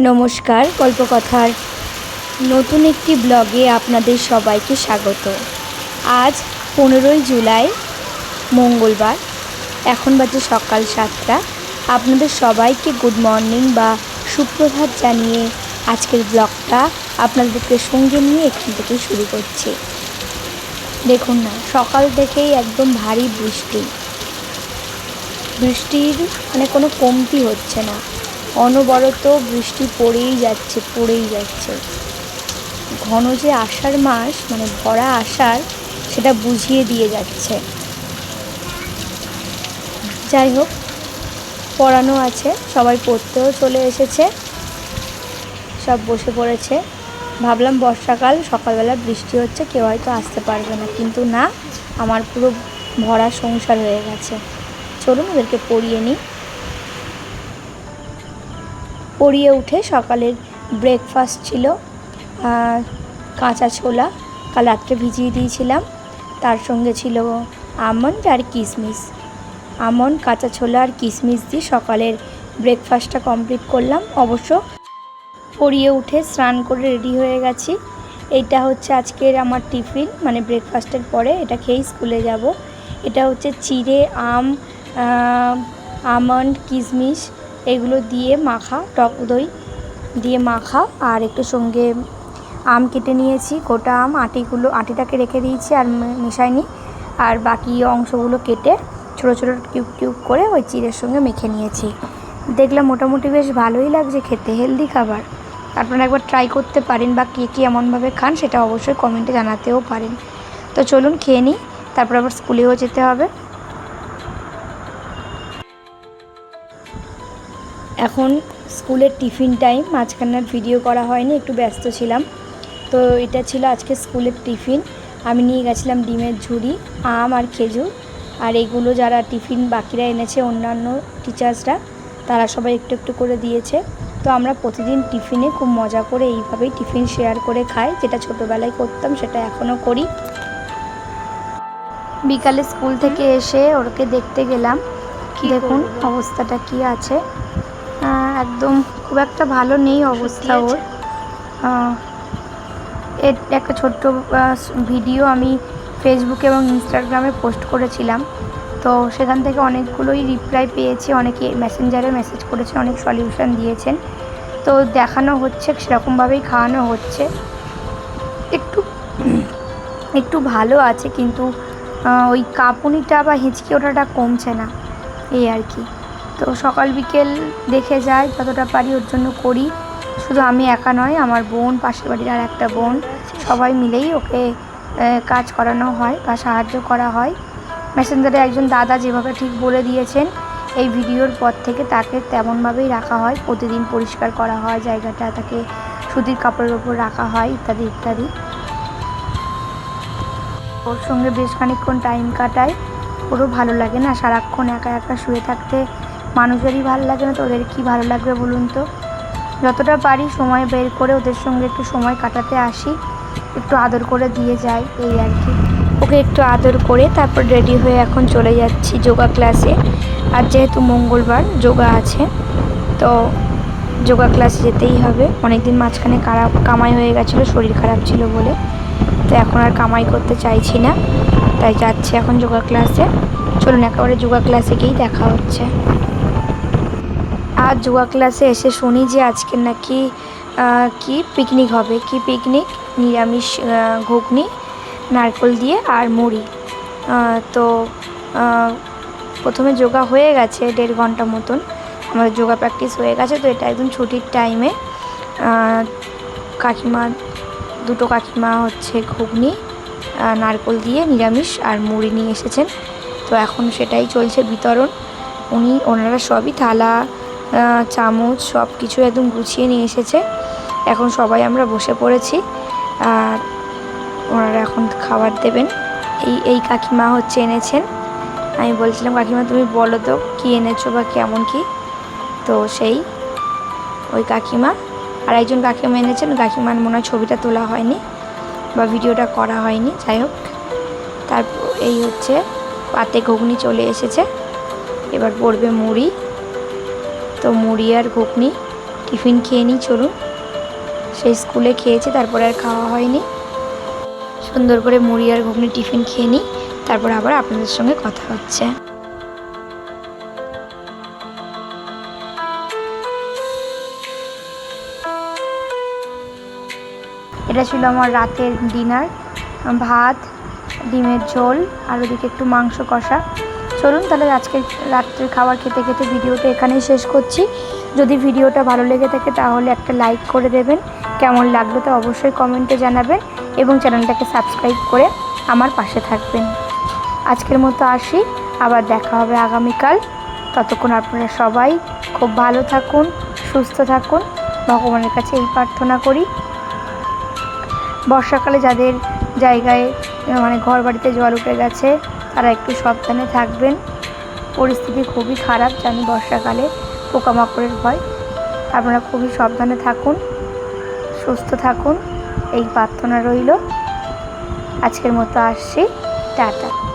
নমস্কার, গল্পকথার নতুন একটি ব্লগে আপনাদের সবাইকে স্বাগত। আজ পনেরোই জুলাই, মঙ্গলবার, এখন বাজে সকাল সাতটা। আপনাদের সবাইকে গুড মর্নিং বা সুপ্রভাত জানিয়ে আজকের ব্লগটা আপনাদেরকে সঙ্গে নিয়ে এখান থেকে শুরু করছি। দেখুন না, সকাল থেকেই একদম ভারী বৃষ্টি। বৃষ্টির মানে কোনো কমতি হচ্ছে না। অনবরত বৃষ্টি পড়েই যাচ্ছে পড়েই যাচ্ছে। ঘন যে আষাঢ় মাস মানে ভরা আষাঢ়, সেটা বুঝিয়ে দিয়ে যাচ্ছে। যাই হোক, পড়ানো আছে, সবাই পড়তেও চলে এসেছে, সব বসে পড়েছে। ভাবলাম বর্ষাকাল, সকালবেলা বৃষ্টি হচ্ছে, কেউ হয়তো আসতে পারবে না, কিন্তু না, আমার পুরো ভরা সংসার হয়ে গেছে। চলুন ওদেরকে পড়িয়ে নিই। পড়িয়ে উঠে সকালের ব্রেকফাস্ট ছিল কাঁচা ছোলা কাল রাত্রে ভিজিয়ে দিয়েছিলাম। তার সঙ্গে ছিল আমন্ড আর কিশমিশ আমন্ড, কাঁচা ছোলা আর কিশমিশ দিয়ে সকালের ব্রেকফাস্টটা কমপ্লিট করলাম। অবশ্য পড়িয়ে উঠে স্নান করে রেডি হয়ে গেছি। এইটা হচ্ছে আজকের আমার টিফিন মানে ব্রেকফাস্টের পরে এটা খেয়েই স্কুলে যাব। এটা হচ্ছে চিড়ে আম আমন্ড কিশমিশ এগুলো দিয়ে মাখা, টক দই দিয়ে মাখা আর একটু সঙ্গে আম কেটে নিয়েছি, গোটা আম, আটিগুলো, আটিটাকে রেখে দিয়েছি আর মেশাইনি। আর বাকি অংশগুলো কেটে ছোটো ছোটো কিউব কিউব করে ওই চিড়ের সঙ্গে মেখে নিয়েছি। দেখলাম মোটামুটি বেশ ভালোই লাগছে খেতে, হেলদি খাবার। আপনারা একবার ট্রাই করতে পারেন বা কে কী এমনভাবে খান সেটা অবশ্যই কমেন্টে জানাতেও পারেন। তো চলুন খেয়ে নিই, তারপর আবার স্কুলেও যেতে হবে। এখন স্কুলের টিফিন টাইম মাঝখানে ভিডিও করা হয়নি একটু ব্যস্ত ছিলাম। তো এটা ছিল আজকে স্কুলের টিফিন। আমি নিয়ে গেছিলাম ডিমের ঝুড়ি আম আর খেজুর। আর এগুলো যারা টিফিন বাকিরা এনেছে অন্যান্য টিচার্সরা তারা সবাই একটু একটু করে দিয়েছে। তো আমরা প্রতিদিন টিফিনে খুব মজা করে এইভাবেই টিফিন শেয়ার করে খাই। যেটা ছোটোবেলায় করতাম সেটা এখনও করি। বিকালে স্কুল থেকে এসে ওরকে দেখতে গেলাম। দেখুন অবস্থাটা কি আছে। একদম খুব একটা ভালো নেই অবস্থা ওর। এর একটা ছোট্ট ভিডিও আমি ফেসবুকে এবং ইনস্টাগ্রামে পোস্ট করেছিলাম। তো সেখান থেকে অনেকগুলোই রিপ্লাই পেয়েছি অনেকে মেসেঞ্জারে মেসেজ করেছে অনেক সলিউশন দিয়েছেন। তো দেখানো হচ্ছে সেরকমভাবেই খাওয়ানো হচ্ছে। একটু একটু ভালো আছে কিন্তু ওই কাঁপুনিটা বা হিঁচকি ওঠাটা কমছে না এই আর কি। তো সকাল বিকেল দেখে যাই, যতটা পারি ওর জন্য করি। শুধু আমি একা নয়, আমার বোন, পাশের বাড়ির আর একটা বোন, সবাই মিলেই ওকে কাজ করানো হয় বা সাহায্য করা হয়। মেসেঞ্জারে একজন দাদা যেভাবে ঠিক বলে দিয়েছেন, এই ভিডিওর পর থেকে তাকে তেমনভাবেই রাখা হয়। প্রতিদিন পরিষ্কার করা হয়, জায়গাটা তাকে সুতির কাপড়ের ওপর রাখা হয়, ইত্যাদি ইত্যাদি। ওর সঙ্গে বেশ খানিকক্ষণ টাইম কাটায় ওরও ভালো লাগে না, সারাক্ষণ একা একা শুয়ে থাকতে। মানুষেরই ভালো লাগে না তো ওদের কী ভালো লাগবে বলুন তো? যতটা পারি সময় বের করে ওদের সঙ্গে একটু সময় কাটাতে আসি, একটু আদর করে দিয়ে যাই, এই আর কি। ওকে একটু আদর করে তারপর রেডি হয়ে এখন চলে যাচ্ছি যোগা ক্লাসে আর যেহেতু মঙ্গলবার যোগা আছে, তো যোগা ক্লাসে যেতেই হবে। অনেকদিন মাঝখানে খারাপ কামাই হয়ে গেছিল, শরীর খারাপ ছিল বলে। তো এখন আর কামাই করতে চাইছি না। তাই যাচ্ছি এখন যোগা ক্লাসে চলুন একেবারে যোগা ক্লাসে গিয়েই দেখা হচ্ছে। আর যোগা ক্লাসে এসে শুনি যে আজকে নাকি কি পিকনিক হবে? কি পিকনিক নিরামিষ ঘুগনি, নারকেল দিয়ে আর মুড়ি। তো প্রথমে যোগা হয়ে গেছে দেড় ঘণ্টা মতন। আমাদের যোগা প্র্যাকটিস হয়ে গেছে, তো এটা একদম ছুটির টাইমে কাকিমা, দুটো কাকিমা হচ্ছে ঘুগনি নারকেল দিয়ে নিরামিষ আর মুড়ি নিয়ে এসেছেন। তো এখন সেটাই চলছে বিতরণ। উনি, ওনারা সবই থালা চামচ সব কিছু একদম গুছিয়ে নিয়ে এসেছে। এখন সবাই আমরা বসে পড়েছি। আর ওনারা এখন খাবার দেবেন। এই এই কাকিমা হচ্ছে এনেছেন। আমি বলছিলাম, কাকিমা, তুমি বলো তো, কী এনেছো বা কেমন কি? তো সেই ওই কাকিমা। আর একজন কাকিমা এনেছেন। কাকিমার মনে হয় ছবিটা তোলা হয়নি বা ভিডিওটা করা হয়নি। যাই হোক, তারপর এই হচ্ছে পাতে ঘুগনি চলে এসেছে। এবার পড়বে মুড়ি। তো মুড়ি আর ঘুগনি, টিফিন খেয়ে নিই, চলুন। সেই স্কুলে খেয়েছি, তারপরে আর খাওয়া হয়নি। সুন্দর করে মুড়ি আর ঘুগনি, টিফিন খেয়ে নিই, তারপর আবার আপনাদের সঙ্গে কথা হচ্ছে। এটা ছিল আমার রাতের ডিনার, ভাত, ডিমের ঝোল, আর ওদিকে একটু মাংস কষা। চলুন, তাহলে আজকে রাত্রের খাবার খেতে খেতে ভিডিওটা এখানেই শেষ করছি। যদি ভিডিওটা ভালো লেগে থাকে, তাহলে একটা লাইক করে দেবেন। কেমন লাগল তো অবশ্যই কমেন্টে জানাবেন এবং চ্যানেলটাকে সাবস্ক্রাইব করে আমার পাশে থাকবেন। আজকের মতো আসি, আবার দেখা হবে আগামীকাল। ততক্ষণ আপনারা সবাই খুব ভালো থাকুন, সুস্থ থাকুন। ভগবানের কাছে এই প্রার্থনা করি। বর্ষাকালে যাদের জায়গায় মানে ঘর বাড়িতে জল উঠে গেছে তারা একটু সাবধানে থাকবেন। পরিস্থিতি খুবই খারাপ জানি বর্ষাকালে, পোকামাকড়ের ভয়। আপনারা খুবই সাবধানে থাকুন, সুস্থ থাকুন। এই প্রার্থনা রইল। আজকের মতো আসছি। টাটা।